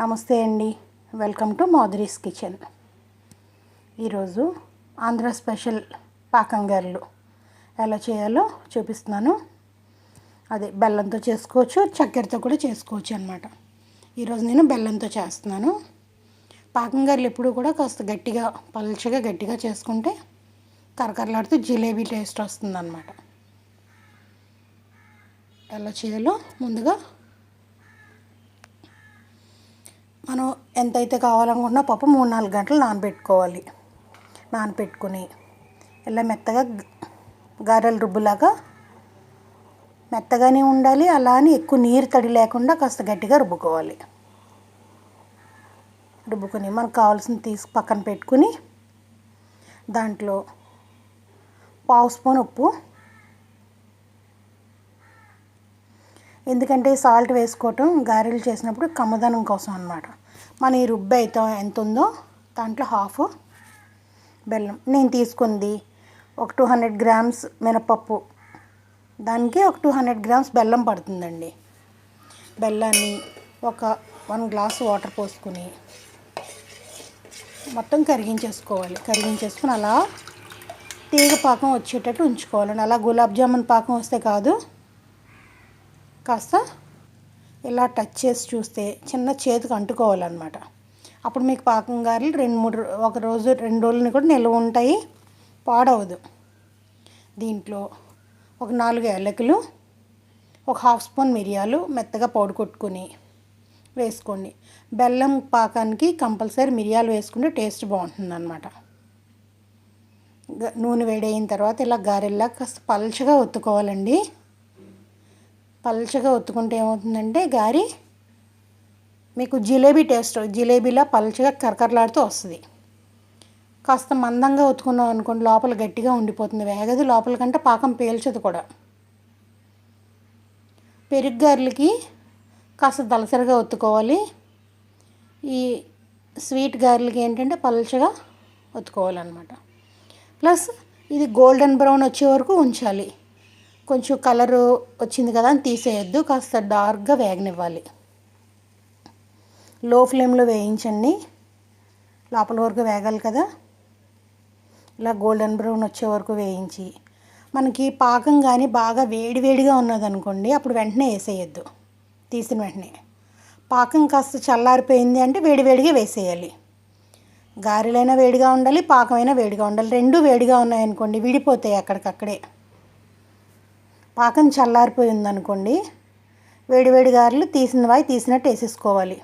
నమస్తే అండి. Welcome to Madhuri's kitchen. ఈరోజు ఆంధ్ర స్పెషల్ పాకం గారెలు ఎలా చేయాలో చూపిస్తున్నాను. అదే బెల్లంతో చేసుకోవచ్చు చక్కెరతో కూడా చేసుకోవచ్చు అనమాట ఈరోజు నేను బెల్లంతో చేస్తున్నాను. పాకం గారెలు ఎప్పుడు కూడా కాస్త గట్టిగా పలుచగా గట్టిగా చేసుకుంటే కరకరలాడుతూ జిలేబీ టేస్ట్ వస్తుందన్నమాట. ఎలా చేయాలో ముందుగా మనం ఎంతైతే కావాలనుకుంటున్నా పప్పు మూడు నాలుగు గంటలు నానబెట్టుకోవాలి. నానబెట్టుకుని ఇలా మెత్తగా గారెలు రుబ్బులాగా మెత్తగానే ఉండాలి. అలా అని ఎక్కువ నీరు తడి లేకుండా కాస్త గట్టిగా రుబ్బుకోవాలి. రుబ్బుకొని మనకు కావాల్సిన తీసి పక్కన పెట్టుకుని దాంట్లో పావు స్పూన్ ఉప్పు. ఎందుకంటే సాల్ట్ వేసుకోవటం గారెలు చేసినప్పుడు కమ్మదనం కోసం అనమాట మన ఈ రుబ్బి అయితే ఎంత ఉందో దాంట్లో హాఫ్ బెల్లం. నేను తీసుకుంది ఒక టూ హండ్రెడ్ గ్రామ్స్ మినపప్పు. దానికి ఒక టూ హండ్రెడ్ గ్రామ్స్ బెల్లం పడుతుందండి. బెల్లాన్ని ఒక వన్ గ్లాస్ వాటర్ పోసుకుని మొత్తం కరిగించేసుకోవాలి. కరిగించేసుకుని అలా తీగ పాకం వచ్చేటట్టు ఉంచుకోవాలండి. అలా గులాబ్ జామున్ పాకం వస్తే కాదు. కాస్త ఇలా టచ్ చేసి చూస్తే చిన్న చేతికి అంటుకోవాలన్నమాట. అప్పుడు మీకు పాకం గారెలు రెండు మూడు ఒక రోజు రెండు రోజులని కూడా నిల్వ ఉంటాయి పాడవదు. దీంట్లో ఒక నాలుగు ఏలకులు ఒక హాఫ్ స్పూన్ మిరియాలు మెత్తగా పౌడు కొట్టుకుని వేసుకోండి. బెల్లం పాకానికి కంపల్సరీ మిరియాలు వేసుకుంటే టేస్ట్ బాగుంటుంది అనమాట నూనె వేడైన తర్వాత ఇలా గారెల్లా కాస్త పలచగా ఒత్తుకోవాలండి. పల్చగా ఒత్తుకుంటే ఏమవుతుందంటే గారి మీకు జిలేబీ టేస్ట్ జిలేబీలా పల్చగా కరకరలాడుతూ వస్తుంది. కాస్త మందంగా ఒత్తుకున్నాం అనుకోండి లోపల గట్టిగా ఉండిపోతుంది. వేగది లోపల కంటే పాకం పేల్చదు కూడా. పెరుగు గారెలకి కాస్త దలసరిగా ఒత్తుకోవాలి. ఈ స్వీట్ గారెలకి ఏంటంటే పల్చగా ఒత్తుకోవాలన్నమాట. ప్లస్ ఇది గోల్డెన్ బ్రౌన్ వచ్చే వరకు ఉంచాలి. కొంచెం కలరు వచ్చింది కదా అని తీసేయద్దు కాస్త డార్క్గా వేగనివ్వాలి. లో ఫ్లేమ్లో వేయించండి. లోపల వరకు వేగాలి కదా. ఇలా గోల్డెన్ బ్రౌన్ వచ్చే వరకు వేయించి. మనకి పాకం కానీ బాగా వేడివేడిగా ఉన్నదనుకోండి అప్పుడు వెంటనే వేసేయద్దు. తీసిన వెంటనే. పాకం కాస్త చల్లారిపోయింది అంటే వేడివేడిగా వేసేయాలి. గారెలైనా వేడిగా ఉండాలి పాకమైనా వేడిగా ఉండాలి. రెండు వేడిగా ఉన్నాయనుకోండి విడిపోతాయి అక్కడికక్కడే. పాకం చల్లారిపోయింది అనుకోండి వేడివేడి గారెలు తీసిన వాయి తీసినట్టు వేసేసుకోవాలి.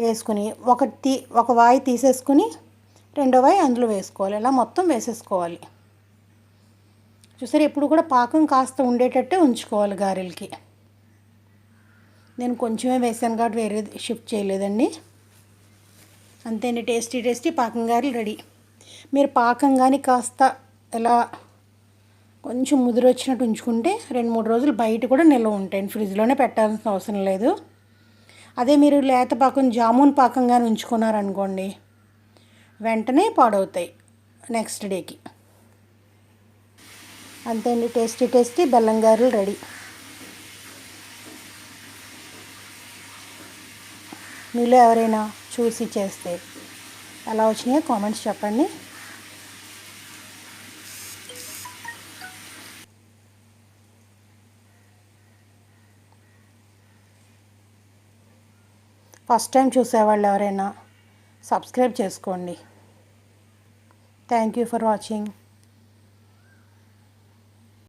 వేసుకుని ఒక తీ ఒక వాయి తీసేసుకుని రెండో వాయి అందులో వేసుకోవాలి. ఇలా మొత్తం వేసేసుకోవాలి. చూసారు ఎప్పుడు కూడా పాకం కాస్త ఉండేటట్టే ఉంచుకోవాలి గారెలకి. నేను కొంచెమే వేసాను కాబట్టి వేరే షిఫ్ట్ చేయలేదండి. అంతేండి టేస్టీ టేస్టీ పాకం గారెలు రెడీ. మీరు పాకం కానీ కాస్త ఎలా కొంచెం ముదురు వచ్చినట్టు ఉంచుకుంటే రెండు మూడు రోజులు బయట కూడా నిల్వ ఉంటాయి. ఫ్రిడ్జ్లోనే పెట్టాల్సిన అవసరం లేదు. అదే మీరు లేత పాకం జామున్ పాకంగానే ఉంచుకున్నారనుకోండి వెంటనే పాడవుతాయి నెక్స్ట్ డేకి అంతే అండి. టేస్టీ టేస్టీ బెల్లం గారెలు రెడీ. మీలో ఎవరైనా చూసి చేస్తే ఎలా వచ్చినాయో కామెంట్స్ చెప్పండి. ఫస్ట్ టైం చూసేవాళ్ళు ఎవరైనా సబ్స్క్రైబ్ చేసుకోండి. Thank you for watching